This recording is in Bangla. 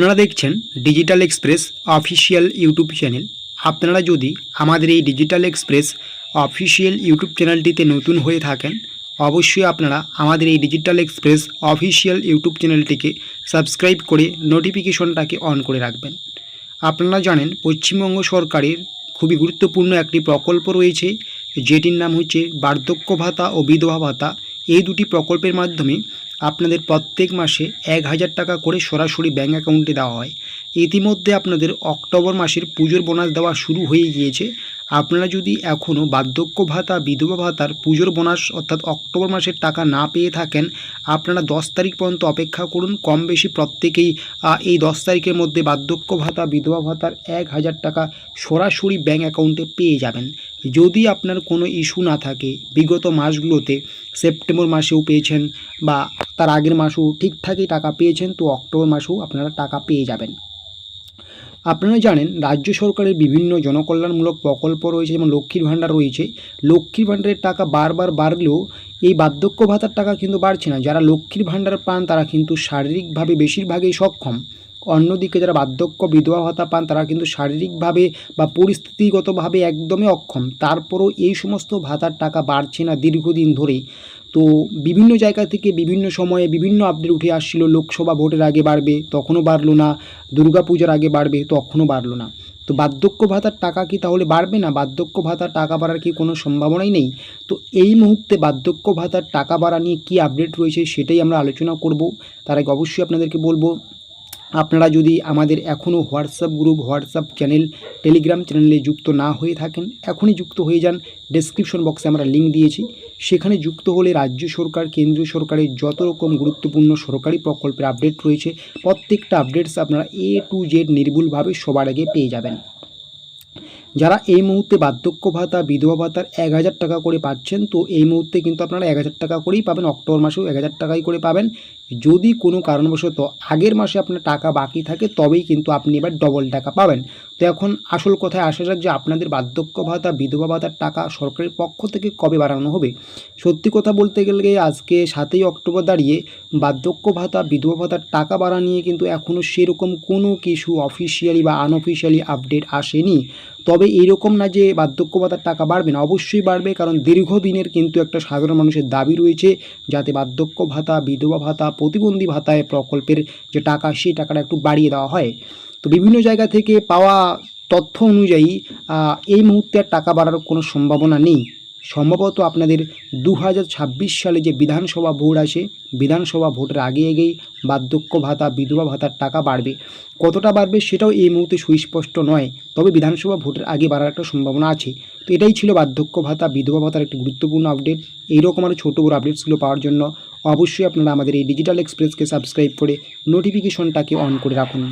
আপনারা দেখছেন Digital Express official YouTube channel আপনারা যদি আমাদের এই ডিজিটাল এক্সপ্রেস অফিসিয়াল ইউটিউব চ্যানেলটিতে নতুন হয়ে থাকেন, অবশ্যই আপনারা আমাদের এই ডিজিটাল এক্সপ্রেস অফিসিয়াল ইউটিউব চ্যানেলটিকে সাবস্ক্রাইব করে নোটিফিকেশনটাকে অন করে রাখবেন। আপনারা জানেন, পশ্চিমবঙ্গ সরকারের খুবই গুরুত্বপূর্ণ একটি প্রকল্প রয়েছে, যেটির নাম হচ্ছে বার্ধক্য ভাতা ও বিধবা ভাতা। এই দুটি প্রকল্পের মাধ্যমে আপনাদের প্রত্যেক মাসে এক হাজার টাকা করে সরাসরি ব্যাঙ্ক অ্যাকাউন্টে দেওয়া হয়। ইতিমধ্যে আপনাদের অক্টোবর মাসের পুজোর বোনাস দেওয়া শুরু হয়ে গিয়েছে। আপনারা যদি এখনও বার্ধক্য ভাতা, বিধবা ভাতার পুজোর বোনাস অর্থাৎ অক্টোবর মাসের টাকা না পেয়ে থাকেন, আপনারা দশ তারিখ পর্যন্ত অপেক্ষা করুন। কম বেশি প্রত্যেকেই এই দশ তারিখের মধ্যে বার্ধক্য ভাতা, বিধবা ভাতার এক হাজার টাকা সরাসরি ব্যাঙ্ক অ্যাকাউন্টে পেয়ে যাবেন। যদি আপনার কোনো ইস্যু না থাকে, বিগত মাসগুলোতে সেপ্টেম্বর মাসেও পেয়েছেন বা তার আগের মাসেও ঠিকঠাকই টাকা পেয়েছেন, তো অক্টোবর মাসেও আপনারা টাকা পেয়ে যাবেন। আপনারা জানেন, রাজ্য সরকারের বিভিন্ন জনকল্যাণমূলক প্রকল্প রয়েছে, যেমন লক্ষ্মীর ভাণ্ডার রয়েছে। লক্ষ্মীর ভাণ্ডারের টাকা বারবার বাড়লেও এই বার্ধক্য ভাতার টাকা কিন্তু বাড়ছে না। যারা লক্ষ্মীর ভাণ্ডার পান, তারা কিন্তু শারীরিকভাবে বেশিরভাগই সক্ষম। অন্যদিকে যারা বার্ধক্য বিধবা ভাতা পান, তারা কিন্তু শারীরিকভাবে বা পরিস্থিতিগতভাবে একদমই অক্ষম। তারপরও এই সমস্ত ভাতার টাকা বাড়ছে না দীর্ঘদিন ধরেই। তো বিভিন্ন জায়গা থেকে বিভিন্ন সময়ে বিভিন্ন আপডেট উঠে আসছিল, লোকসভা ভোটের আগে বাড়বে, তখনও বাড়লো না, দুর্গাপূজার আগে বাড়বে, তখনও বাড়লো না। তো বার্ধক্য ভাতার টাকা কি তাহলে বাড়বে না? বার্ধক্য ভাতার টাকা বাড়ার কি কোনো সম্ভাবনাই নেই? তো এই মুহূর্তে বার্ধক্য ভাতার টাকা বাড়া নিয়ে কী আপডেট রয়েছে সেটাই আমরা আলোচনা করব। তার আগে অবশ্যই আপনাদেরকে বলব আপনারা যদি আমাদের এখনও WhatsApp group, WhatsApp channel, Telegram চ্যানেলে যুক্ত না হয়ে থাকেন, এখনই যুক্ত হয়ে যান। ডেসক্রিপশন বক্সে আমরা লিঙ্ক দিয়েছি। সেখানে যুক্ত হলে রাজ্য সরকার, কেন্দ্রীয় সরকারের যত রকম গুরুত্বপূর্ণ সরকারি প্রকল্পের আপডেট রয়েছে, প্রত্যেকটা আপডেটস আপনারা এ টু জেড নির্ভুলভাবে সবার আগে পেয়ে যাবেন। যারা এই মুহূর্তে বার্ধক্য ভাতা, বিধবা ভাতার এক হাজার টাকা করে পাচ্ছেন, তো এই মুহূর্তে কিন্তু আপনারা এক হাজার টাকা করেই পাবেন, অক্টোবর মাসেও এক হাজার টাকাই করে পাবেন। যদি কোনো কারণবশত আগের মাসে আপনার টাকা বাকি থাকে, তবেই কিন্তু আপনি এবার ডবল টাকা পাবেন। তো এখন আসল কথায় আসা যাক যে আপনাদের বার্ধক্য ভাতা, বিধবা ভাতার টাকা সরকারের পক্ষ থেকে কবে বাড়ানো হবে। সত্যি কথা বলতে গেলে আজকে সাতই অক্টোবর দাঁড়িয়ে বার্ধক্য ভাতা, বিধবা ভাতার টাকা বাড়া নিয়ে কিন্তু এখনও সেরকম কোনো কিছু অফিসিয়ালি বা আনঅফিসিয়ালি আপডেট আসেনি। তবে এইরকম না যে বার্ধক্য ভাতার টাকা বাড়বে না, অবশ্যই বাড়বে, কারণ দীর্ঘদিনের কিন্তু একটা সাধারণ মানুষের দাবি রয়েছে, যাতে বার্ধক্য ভাতা, বিধবা ভাতা প্রতিবন্ধী ভাতায় প্রকল্পের যে টাকা, সেই টাকাটা একটু বাড়িয়ে দেওয়া হয়। তো বিভিন্ন জায়গা থেকে পাওয়া তথ্য অনুযায়ী এই মুহূর্তে টাকা বাড়ার কোনো সম্ভাবনা নেই। সম্ভবত আপনাদের দু হাজার ছাব্বিশ সালে যে বিধানসভা ভোট আসে, বিধানসভা ভোটের আগে আগেই বার্ধক্য ভাতা, বিধবা ভাতার টাকা বাড়বে। কতটা বাড়বে সেটাও এই মুহূর্তে সুস্পষ্ট নয়, তবে বিধানসভা ভোটের আগে বাড়ার একটা সম্ভাবনা আছে। তো এটাই ছিল বার্ধক্য ভাতা, বিধবা ভাতার একটি গুরুত্বপূর্ণ আপডেট। এইরকম আরও ছোটো বড়ো আপডেটসগুলো পাওয়ার জন্য অবশ্যই আপনারা আমাদের এই ডিজিটাল এক্সপ্রেসকে সাবস্ক্রাইব করে নোটিফিকেশনটাকে অন করে রাখুন।